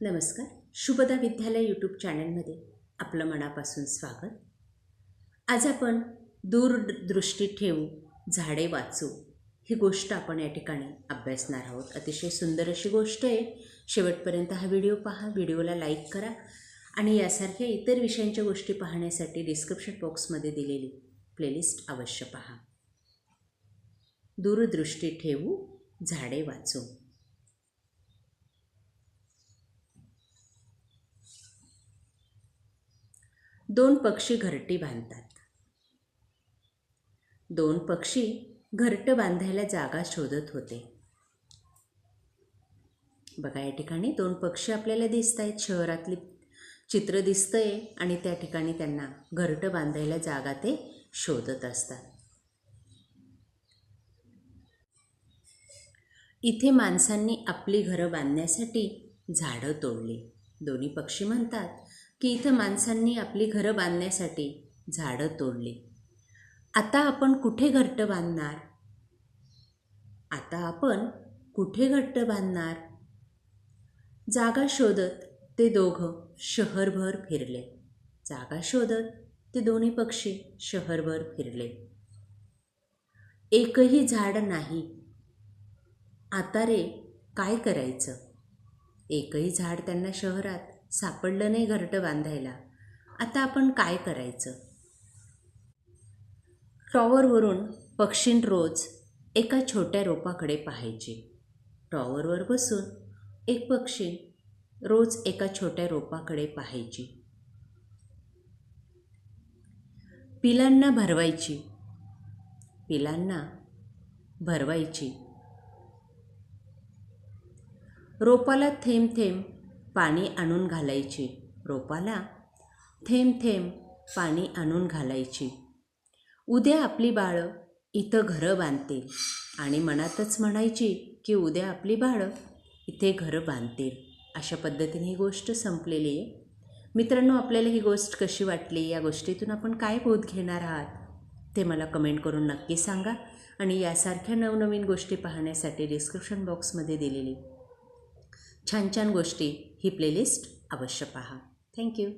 नमस्कार. शुभदा विद्यालय यूट्यूब चॅनलमध्ये आपलं मनापासून स्वागत. आज आपण दूरदृष्टी ठेवू झाडे वाचू ही गोष्ट आपण या ठिकाणी अभ्यासणार आहोत. अतिशय सुंदर अशी गोष्ट आहे. शेवटपर्यंत हा व्हिडिओ पहा. व्हिडिओला लाईक करा आणि यासारख्या इतर विषयांच्या गोष्टी पाहण्यासाठी डिस्क्रिप्शन बॉक्समध्ये दिलेली प्लेलिस्ट अवश्य पहा. दूरदृष्टी ठेवू झाडे वाचू. दोन पक्षी घरटी बांधतात. दोन पक्षी घरटं बांधायला जागा शोधत होते. बघा या ठिकाणी दोन पक्षी आपल्याला दिसत आहेत शहरातली चित्र दिसतंय आणि त्या ठिकाणी त्यांना घरटं बांधायला जागा ते शोधत असतात. इथे माणसांनी आपली घरं बांधण्यासाठी झाडं तोडली. दोन्ही पक्षी म्हणतात की इथं माणसांनी आपली घरं बांधण्यासाठी झाडं तोडली. आता आपण कुठे घट्ट बांधणार? आता आपण कुठे घट्ट बांधणार? जागा शोधत ते दोघं शहरभर फिरले. जागा शोधत ते दोन्ही पक्षी शहरभर फिरले. एकही झाड नाही. आता रे काय करायचं? एकही झाड त्यांना शहरात सापडलं नाही घरटं बांधायला. आता आपण काय करायचं? टॉवरवरून पक्षीन रोज एका छोट्या रोपाकडे पाहायचे. टॉवरवर बसून एक पक्षी रोज एका छोट्या रोपाकडे पाहायची. पिलांना भरवायची. पिलांना भरवायची. रोपाला थेंब थेंब पाणी आणून घालायची. रोपाला थेंब थेंब पाणी आणून घालायची. उद्या आपली बाळं इथं घरं बांधतील. आणि मनातच म्हणायची की उद्या आपली बाळं इथे घरं बांधतील. अशा पद्धतीने ही गोष्ट संपलेली आहे. मित्रांनो आपल्याला ही गोष्ट कशी वाटली? या गोष्टीतून आपण काय बोध घेणार आहात? ते मला कमेंट करून नक्की सांगा. आणि यासारख्या नवनवीन गोष्टी पाहण्यासाठी डिस्क्रिप्शन बॉक्समध्ये दिलेली छान छान गोष्टी ही प्लेलिस्ट अवश्य पहा. थँक्यू